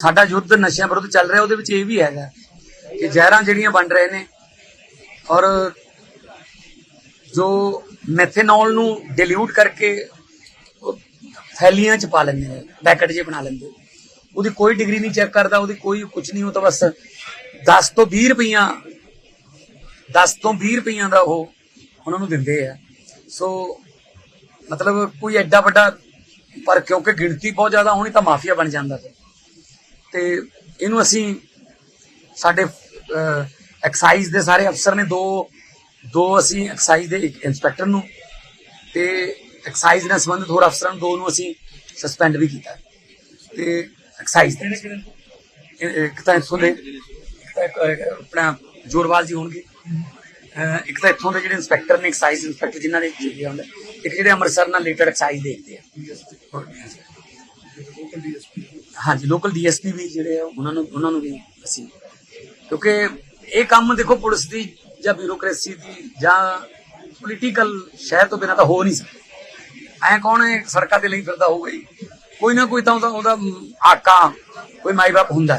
ਸਾਡਾ ਯੁੱਧ ਨਸ਼ਿਆਂ ਵਿਰੁੱਧ ਚੱਲ ਰਿਹਾ, ਉਹਦੇ ਵਿੱਚ ਇਹ ਵੀ ਹੈਗਾ ਕਿ ਜ਼ਹਿਰਾਂ ਜਿਹੜੀਆਂ ਬਣ ਰਹੇ ਨੇ ਔਰ ਜੋ ਮੈਥੇਨੋਲ ਨੂੰ ਡਿਲੂਟ ਕਰਕੇ ਉਹ ਥੈਲੀਆਂ ਚ ਪਾ ਲੈਂਦੇ ਨੇ, ਪੈਕਟ ਜੇ ਬਣਾ ਲੈਂਦੇ। ਉਹਦੀ ਕੋਈ ਡਿਗਰੀ ਨਹੀਂ ਚੈੱਕ ਕਰਦਾ, ਉਹਦੀ ਕੋਈ ਕੁਝ ਨਹੀਂ, ਉਹ ਤਾਂ ਬਸ 10 ਤੋਂ 20 ਰੁਪਈਆ 10 ਤੋਂ 20 ਰੁਪਈਆ ਦਾ ਉਹ ਉਹਨਾਂ ਨੂੰ ਦਿੰਦੇ ਆ। ਸੋ ਮਤਲਬ ਕੋਈ ਐਡਾ ਵੱਡਾ, ਪਰ ਕਿਉਂਕਿ ਗਿਣਤੀ ਬਹੁਤ ਜ਼ਿਆਦਾ ਹੋਣੀ ਤਾਂ ਮਾਫੀਆ ਬਣ ਜਾਂਦਾ ਫਿਰ। ਤੇ ਇਹਨੂੰ ਅਸੀਂ ਸਾਡੇ ਐਕਸਾਈਜ਼ ਦੇ ਸਾਰੇ ਅਫਸਰ ਨੇ ਦੋ ਦੋ ਅਸੀਂ ਐਕਸਾਈਜ਼ ਦੇ ਇੱਕ ਇੰਸਪੈਕਟਰ ਨੂੰ ਤੇ ਐਕਸਾਈਜ਼ ਨਾਲ ਸੰਬੰਧਿਤ ਹੋਰ ਅਫਸਰਾਂ ਨੂੰ ਦੋ ਨੂੰ ਅਸੀਂ ਸਸਪੈਂਡ ਵੀ ਕੀਤਾ। ਤੇ ਐਕਸਾਈਜ਼ ਇੱਕ ਤਾਂ ਇੱਥੋਂ ਦੇ ਆਪਣਾ ਜੋਰਵਾਲ ਜੀ ਹੋਣਗੇ। ਇੱਕ ਤਾਂ ਇਥੋਂ ਦੇ ਜਿਹੜੇ ਇੰਸਪੈਕਟਰ ਨੇ ਐਕਸਾਈਜ਼ ਇੰਸਪੈਕਟਰ ਜਿਨ੍ਹਾਂ ਦੇ ਜਿਹੜੇ ਹੁੰਦਾ, ਇੱਕ ਜਿਹੜੇ ਅੰਮ੍ਰਿਤਸਰ ਨਾਲ ਰਿਲੇਟਡ ਐਕਸਾਈਜ਼ ਦੇਖਦੇ ਆ। ਹਾਂਜੀ ਲੋਕਲ ਡੀਐਸਪੀ ਵੀ ਜਿਹੜੇ ਆ, ਉਹਨਾਂ ਨੂੰ ਉਹਨਾਂ ਨੂੰ ਵੀ ਅਸੀਂ ਕਿਉਂਕਿ ਇਹ ਕੰਮ ਦੇਖੋ ਪੁਲਿਸ ਦੀ ਜਾਂ ਬਿਊਰੋਕ੍ਰੇਸੀ ਦੀ ਜਾਂ ਪੋਲੀਟੀਕਲ ਸ਼ਹਿਰ ਤੋਂ ਬਿਨਾਂ ਤਾਂ ਹੋ ਨਹੀਂ ਸਕਦਾ। ਐ ਕੌਣ ਹੈ? ਸੜਕਾਂ ਤੇ ਲਈ ਫਿਰਦਾ ਹੋਊਗਾ ਹੀ ਕੋਈ ਨਾ ਕੋਈ ਤਾਂ ਉਹਦਾ ਉਹਦਾ ਆਕਾ, ਕੋਈ ਮਾਈ ਬਾਪ ਹੁੰਦਾ ਹੈ।